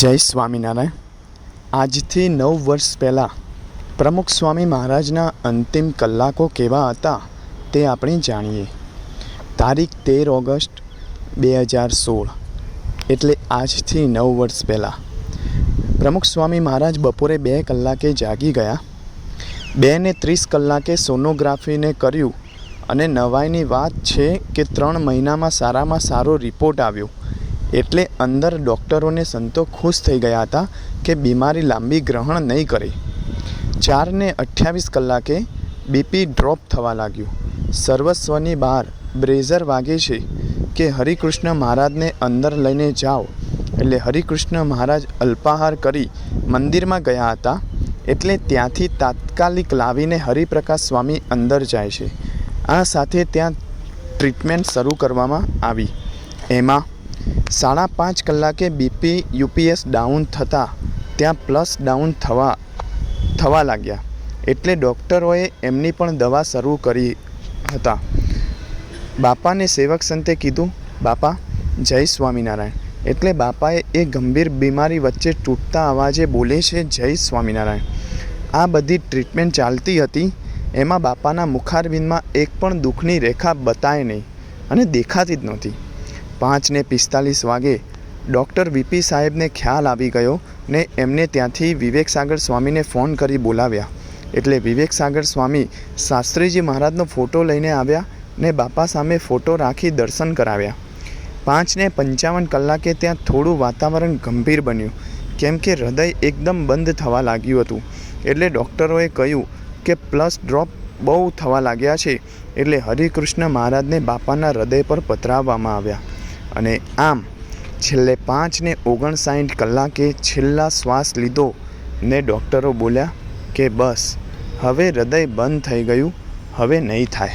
જય સ્વામિનારાયણ. આજથી નવ વર્ષ પહેલાં પ્રમુખ સ્વામી મહારાજના અંતિમ કલાકો કેવા હતા તે આપણે જાણીએ. તારીખ તેર ઓગસ્ટ બે હજાર સોળ, એટલે આજથી નવ વર્ષ પહેલાં. પ્રમુખ સ્વામી મહારાજ બપોરે બે કલાકે જાગી ગયા. બે ને ત્રીસ કલાકે સોનોગ્રાફીને કર્યું અને નવાઈની વાત છે કે ત્રણ મહિનામાં સારામાં સારો રિપોર્ટ આવ્યો. એટલે અંદર ડૉક્ટરોને સંતો ખુશ થઈ ગયા હતા કે બીમારી લાંબી ગ્રહણ નહીં કરે. ચારને અઠ્યાવીસ કલાકે બીપી ડ્રોપ થવા લાગ્યું. સર્વસ્વની બહાર બ્રેઝર વાગે છે કે હરિકૃષ્ણ મહારાજને અંદર લઈને જાઓ. એટલે હરિકૃષ્ણ મહારાજ અલ્પાહાર કરી મંદિરમાં ગયા હતા એટલે ત્યાંથી તાત્કાલિક લાવીને હરિપ્રકાશ સ્વામી અંદર જાય છે. આ સાથે ત્યાં ટ્રીટમેન્ટ શરૂ કરવામાં આવી. એમાં સાડા પાંચ કલાકે બીપી યુપીએસ ડાઉન થતાં ત્યાં પ્લસ ડાઉન થવા થવા લાગ્યા. એટલે ડૉક્ટરોએ એમની પણ દવા શરૂ કરી હતા. બાપાને સેવક સંતે કીધું, બાપા, જય સ્વામિનારાયણ. એટલે બાપાએ એ ગંભીર બીમારી વચ્ચે તૂટતા અવાજે બોલે છે, જય સ્વામિનારાયણ. આ બધી ટ્રીટમેન્ટ ચાલતી હતી, એમાં બાપાના મુખારબિંદમાં એક પણ દુઃખની રેખા બતાય નહીં અને દેખાતી જ નહોતી. પાંચ ને પિસ્તાલીસ વાગે ડૉક્ટર વીપી સાહેબને ખ્યાલ આવી ગયો ને એમને ત્યાંથી વિવેક સાગર સ્વામીને ફોન કરી બોલાવ્યા. એટલે વિવેક સાગર સ્વામી શાસ્ત્રીજી મહારાજનો ફોટો લઈને આવ્યા ને બાપા સામે ફોટો રાખી દર્શન કરાવ્યા. પાંચને પંચાવન કલાકે ત્યાં થોડું વાતાવરણ ગંભીર બન્યું. કેમ કે હૃદય એકદમ બંધ થવા લાગ્યું હતું. એટલે ડૉક્ટરોએ કહ્યું કે પ્લસ ડ્રોપ બહુ થવા લાગ્યા છે. એટલે હરિકૃષ્ણ મહારાજને બાપાના હૃદય પર પધરાવવામાં આવ્યા. અને આમ, છેલ્લે પાંચ ને ઓગણસાઠ કલાકે છેલ્લા શ્વાસ લીધો ને ડૉક્ટરો બોલ્યા કે બસ, હવે હૃદય બંધ થઈ ગયું, હવે નહીં થાય.